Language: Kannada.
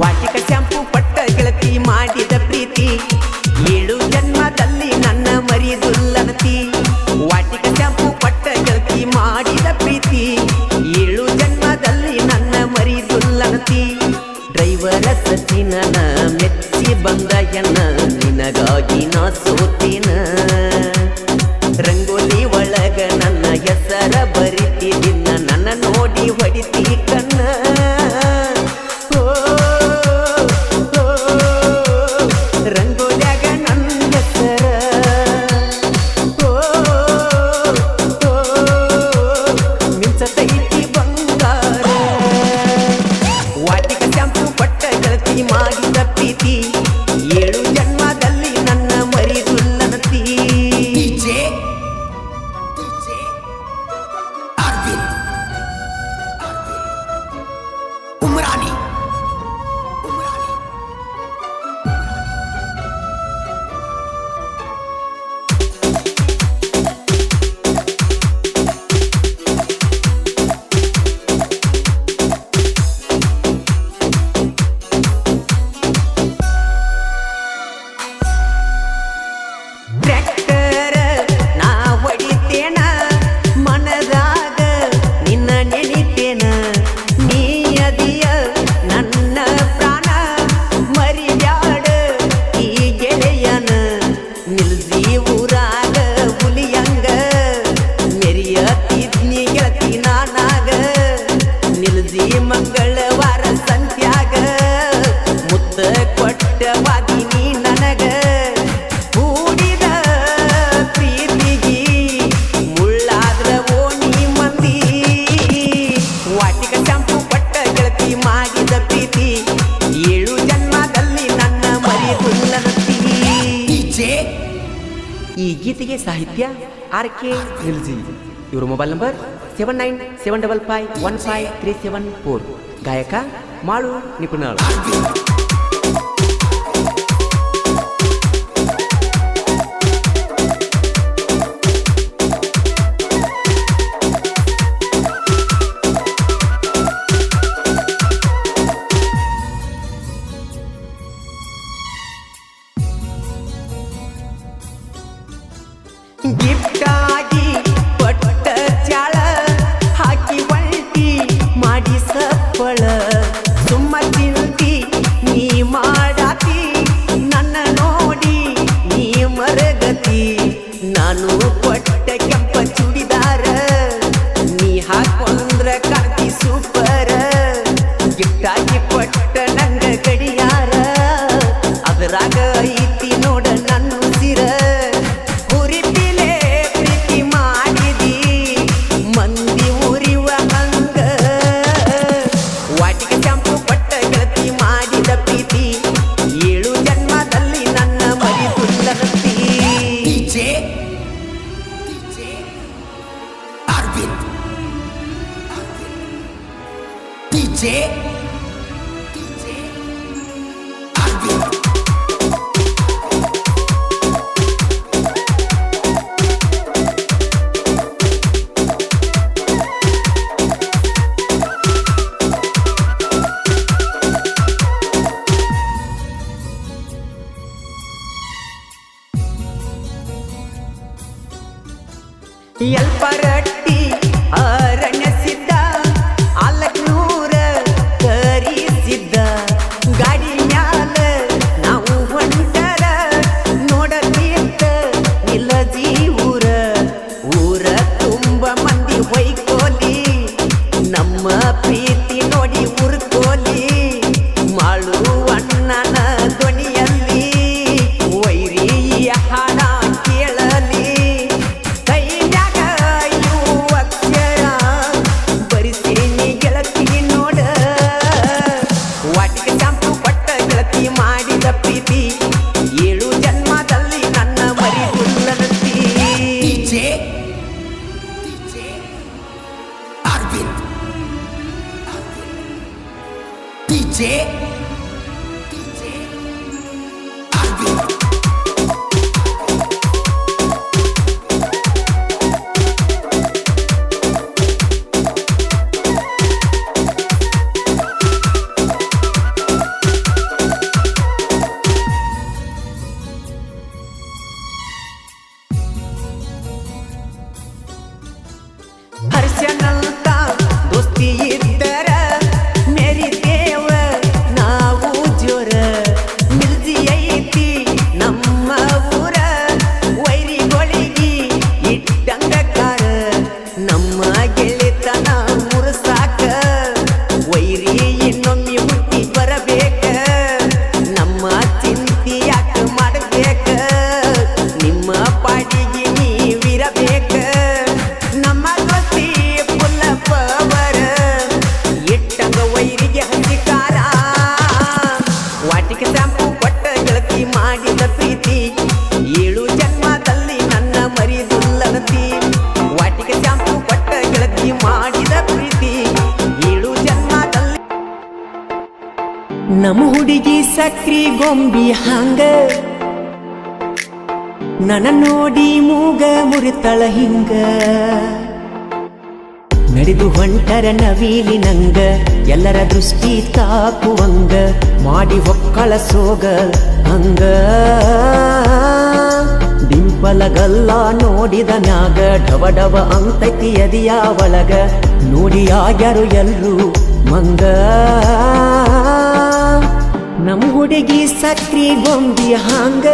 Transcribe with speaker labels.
Speaker 1: Massive ಪಟ್ಟ ಗೆಳತಿ ಮಾಡಿದ ಪ್ರೀತಿ. ಜನ್ಮದಲ್ಲಿ ನನ್ನ ವಾಟಿಕ ಪಟ್ಟ ಗೆಳತಿ ಮಾಡಿದ ಪ್ರೀತಿ. ಜನ್ಮದಲ್ಲಿ ನನ್ನ ಡ್ರೈವರ ಸತಿನ ಮೆಚ್ಚಿ ಬಂದ ಎನ್ನ. ನಿನಗಾಗಿ ನಾ ಸೋತಿನ. ಇತ್ತೀಚೆಗೆ ಸಾಹಿತ್ಯ ಆರ್ ಕೆ ಎಲ್ಜಿ ಇವರ mobile number seven nine seven double five one five three seven four ಗಾಯಕ ಮಾಳು ನಿಪುಣಾಳು. গিফটটা Active. Active. DJ. el parque 行 ಹಂಗಿಗೆ ಹಂಗಿಕಾರ ವಾಟಿಕೆ ಶಾಂಪು ಕೊಟ್ಟ ಗೆಳತಿ ಮಾಡಿದ ಪ್ರೀತಿ. ಏಳು ಜನ್ಮದಲ್ಲಿ ನನ್ನ ಮರಿದುಲ್ಲನತಿ ವಾಟಿಕೆ ಶಾಂಪು ಕೊಟ್ಟ ಗೆಳತಿ ಮಾಡಿದ ಪ್ರೀತಿ. ಏಳು ಜನ್ಮದಲ್ಲಿ ನಮ್ಮ ಹುಡುಗಿ ಸಕ್ರಿ ಗೊಂಬಿ ಹಂಗ. ನನ ನೋಡಿ ಮೂಗ ಮುರಿತಳ ಹಿಂಗ. ನಡೆದು ಹೊಂಟರ ನವೀಲಿ ನಂಗ, ಎಲ್ಲರ ದೃಷ್ಟಿ ತಾಕುವಂಗ ಮಾಡಿ ಒಕ್ಕಳ ಸೋಗ ಹಂಗ. ಡಿಂಪಲಗಲ್ಲ ನೋಡಿದ ನಾಗ, ಡವ ಡವ ಅಂತೈತಿ ಎದಿಯ ಒಳಗ, ನೋಡಿ ಆಗ್ಯಾರು ಎಲ್ರು ಮಂಗ. ನಮ್ಮ ಹುಡುಗಿ ಸಕ್ರಿ ಬೊಂಬಿ ಹಂಗ.